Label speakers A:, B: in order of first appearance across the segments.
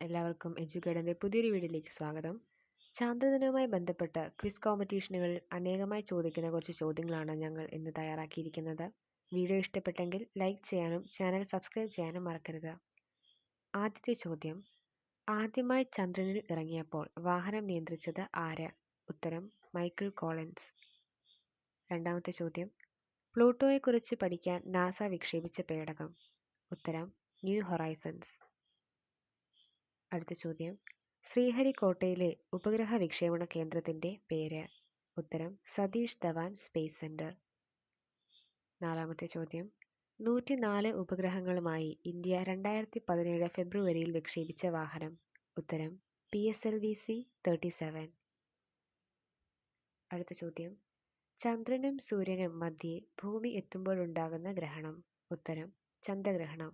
A: എല്ലാവർക്കും എഡ്യൂക്കേഡന്റെ പുതിയൊരു വീഡിയോയിലേക്ക് സ്വാഗതം. ചാന്ദ്രദിനവുമായി ബന്ധപ്പെട്ട ക്വിസ് കോമ്പറ്റീഷനുകളിൽ അനേകമായി ചോദിക്കുന്ന കുറച്ച് ചോദ്യങ്ങളാണ് ഞങ്ങൾ ഇന്ന് തയ്യാറാക്കിയിരിക്കുന്നത്. വീഡിയോ ഇഷ്ടപ്പെട്ടെങ്കിൽ ലൈക്ക് ചെയ്യാനും ചാനൽ സബ്സ്ക്രൈബ് ചെയ്യാനും മറക്കരുത്. ആദ്യത്തെ ചോദ്യം ആദ്യമായി ചന്ദ്രനിൽ ഇറങ്ങിയപ്പോൾ വാഹനം നിയന്ത്രിച്ചത് ആര്? ഉത്തരം മൈക്കിൾ കോളൻസ്. രണ്ടാമത്തെ ചോദ്യം പ്ലൂട്ടോയെക്കുറിച്ച് പഠിക്കാൻ നാസ വിക്ഷേപിച്ച പേടകം. ഉത്തരം ന്യൂ ഹൊറൈസൺസ്. അടുത്ത ചോദ്യം. ശ്രീഹരിക്കോട്ടയിലെ ഉപഗ്രഹ വിക്ഷേപണ കേന്ദ്രത്തിന്റെ പേര്. ഉത്തരം സതീഷ് ധവാൻ സ്പേസ് സെന്റർ നാലാമത്തെ ചോദ്യം. നൂറ്റി നാല് ഉപഗ്രഹങ്ങളുമായി ഇന്ത്യ രണ്ടായിരത്തി പതിനേഴ് ഫെബ്രുവരിയിൽ വിക്ഷേപിച്ച വാഹനം. ഉത്തരം P S L V C thirty seven. അടുത്ത ചോദ്യം. ചന്ദ്രനും സൂര്യനും മധ്യേ ഭൂമി എത്തുമ്പോഴുണ്ടാകുന്ന ഗ്രഹണം. ഉത്തരം ചന്ദ്രഗ്രഹണം.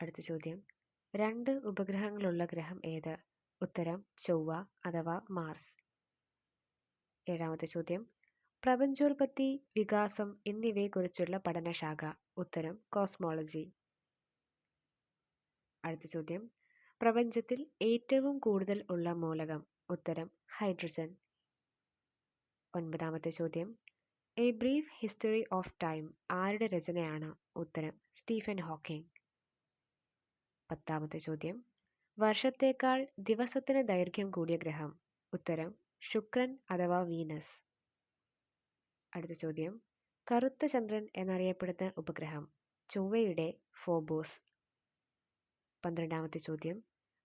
A: അടുത്ത ചോദ്യം. രണ്ട് ഉപഗ്രഹങ്ങളുള്ള ഗ്രഹം ഏത്? ഉത്തരം ചൊവ്വ അഥവാ മാർസ്. ഏഴാമത്തെ ചോദ്യം. പ്രപഞ്ചോൽപത്തി വികാസം എന്നിവയെക്കുറിച്ചുള്ള പഠനശാഖ. ഉത്തരം കോസ്മോളജി. അടുത്ത ചോദ്യം. പ്രപഞ്ചത്തിൽ ഏറ്റവും കൂടുതൽ ഉള്ള മൂലകം. ഉത്തരം ഹൈഡ്രജൻ. ഒൻപതാമത്തെ ചോദ്യം. A brief history of time. ആരുടെ രചനയാണ്? ഉത്തരം സ്റ്റീഫൻ ഹോക്കിംഗ്. പത്താമത്തെ ചോദ്യം. വർഷത്തേക്കാൾ ദിവസത്തിന് ദൈർഘ്യം കൂടിയ ഗ്രഹം. ഉത്തരം ശുക്രൻ അഥവാ വീനസ്. അടുത്ത ചോദ്യം. കറുത്ത ചന്ദ്രൻ എന്നറിയപ്പെടുന്ന ഉപഗ്രഹം. ചൊവ്വയുടെ ഫോബോസ്. പന്ത്രണ്ടാമത്തെ ചോദ്യം.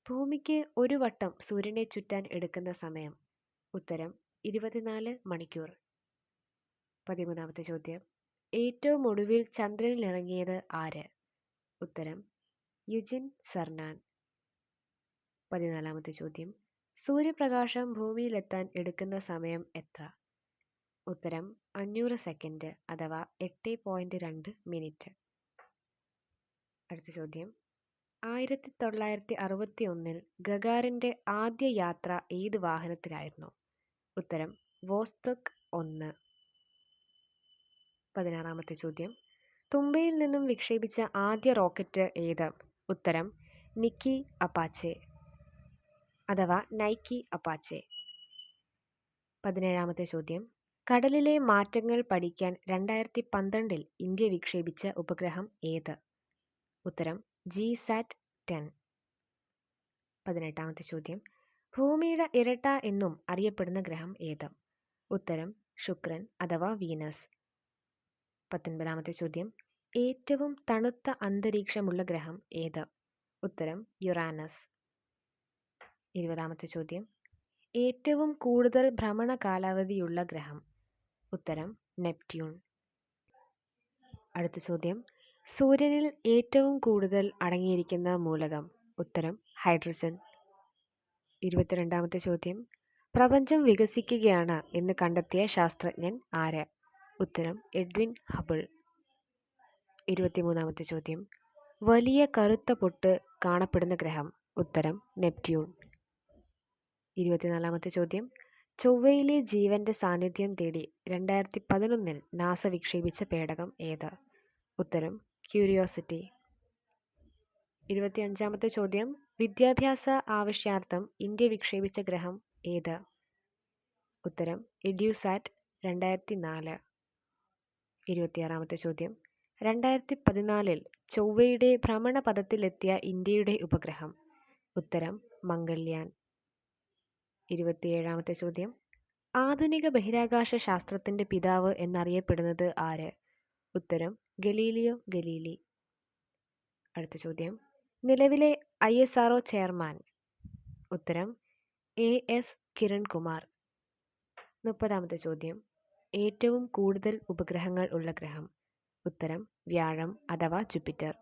A: ഭൂമിക്ക് ഒരു വട്ടം സൂര്യനെ ചുറ്റാൻ എടുക്കുന്ന സമയം. ഉത്തരം ഇരുപത്തിനാല് മണിക്കൂർ. പതിമൂന്നാമത്തെ ചോദ്യം. ഏറ്റവും ഒടുവിൽ ചന്ദ്രനിൽ ഇറങ്ങിയത് ആര്? ഉത്തരം യുജിൻ സർനാൻ. പതിനാലാമത്തെ ചോദ്യം. സൂര്യപ്രകാശം ഭൂമിയിലെത്താൻ എടുക്കുന്ന സമയം എത്ര? ഉത്തരം അഞ്ഞൂറ് സെക്കൻഡ് അഥവാ എട്ട് പോയിന്റ് രണ്ട് മിനിറ്റ്. അടുത്ത ചോദ്യം. ആയിരത്തി തൊള്ളായിരത്തി അറുപത്തി ഒന്നിൽ ഗഗാറിന്റെ ആദ്യ യാത്ര ഏത് വാഹനത്തിലായിരുന്നു? ഉത്തരം വോസ്തക് ഒന്ന്. പതിനാറാമത്തെ ചോദ്യം. തുമ്പയിൽ നിന്നും വിക്ഷേപിച്ച ആദ്യ റോക്കറ്റ് ഏത്? ഉത്തരം നിക്കി അപ്പാച്ചെ. അഥവാ നൈക്കി അപ്പാച്ചെ. പതിനേഴാമത്തെ ചോദ്യം. കടലിലെ മാറ്റങ്ങൾ പഠിക്കാൻ രണ്ടായിരത്തി പന്ത്രണ്ടിൽ ഇന്ത്യ വിക്ഷേപിച്ച ഉപഗ്രഹം ഏത്? ഉത്തരം ജി സാറ്റ് ടെൻ. പതിനെട്ടാമത്തെ ചോദ്യം. ഭൂമിയുടെ ഇരട്ട എന്നും അറിയപ്പെടുന്ന ഗ്രഹം ഏത്? ഉത്തരം ശുക്രൻ അഥവാ വീനസ്. പത്തൊൻപതാമത്തെ ചോദ്യം. ഏറ്റവും തണുത്ത അന്തരീക്ഷമുള്ള ഗ്രഹം ഏത്? ഉത്തരം യുറാനസ്. ഇരുപതാമത്തെ ചോദ്യം. ഏറ്റവും കൂടുതൽ ഭ്രമണ കാലാവധിയുള്ള ഗ്രഹം? ഉത്തരം നെപ്റ്റ്യൂൺ. അടുത്ത ചോദ്യം. സൂര്യനിൽ ഏറ്റവും കൂടുതൽ അടങ്ങിയിരിക്കുന്ന മൂലകം? ഉത്തരം ഹൈഡ്രജൻ. ഇരുപത്തിരണ്ടാമത്തെ ചോദ്യം. പ്രപഞ്ചം വികസിക്കുകയാണ് എന്ന് കണ്ടെത്തിയ ശാസ്ത്രജ്ഞൻ ആര്? ഉത്തരം എഡ്വിൻ ഹബിൾ. ഇരുപത്തിമൂന്നാമത്തെ ചോദ്യം. വലിയ കറുത്ത പൊട്ട് കാണപ്പെടുന്ന ഗ്രഹം. ഉത്തരം നെപ്റ്റ്യൂൺ. ഇരുപത്തിനാലാമത്തെ ചോദ്യം. ചൊവ്വയിലെ ജീവന്റെ സാന്നിധ്യം തേടി രണ്ടായിരത്തി പതിനൊന്നിൽ നാസ വിക്ഷേപിച്ച പേടകം ഏത്? ഉത്തരം ക്യൂരിയോസിറ്റി. ഇരുപത്തിയഞ്ചാമത്തെ ചോദ്യം. വിദ്യാഭ്യാസ ആവശ്യാർത്ഥം ഇന്ത്യ വിക്ഷേപിച്ച ഗ്രഹം ഏത്? ഉത്തരം എഡ്യൂസാറ്റ് രണ്ടായിരത്തി നാല് ഇരുപത്തിയാറാമത്തെ ചോദ്യം. രണ്ടായിരത്തി പതിനാലിൽ ചൊവ്വയുടെ ഭ്രമണപഥത്തിലെത്തിയ ഇന്ത്യയുടെ ഉപഗ്രഹം. ഉത്തരം മംഗൾയാൻ. ഇരുപത്തിയേഴാമത്തെ ചോദ്യം. ആധുനിക ബഹിരാകാശ ശാസ്ത്രത്തിന്റെ പിതാവ് എന്നറിയപ്പെടുന്നത് ആര്? ഉത്തരം ഗലീലിയോ ഗലീലി. അടുത്ത ചോദ്യം. നിലവിലെ ഐ എസ് ആർ ചെയർമാൻ. ഉത്തരം എ എസ് കിരൺകുമാർ. മുപ്പതാമത്തെ ചോദ്യം. ഏറ്റവും കൂടുതൽ ഉപഗ്രഹങ്ങൾ ഉള്ള ഗ്രഹം. ഉത്തരം വ്യാഴം അഥവാ ജൂപ്പിറ്റർ.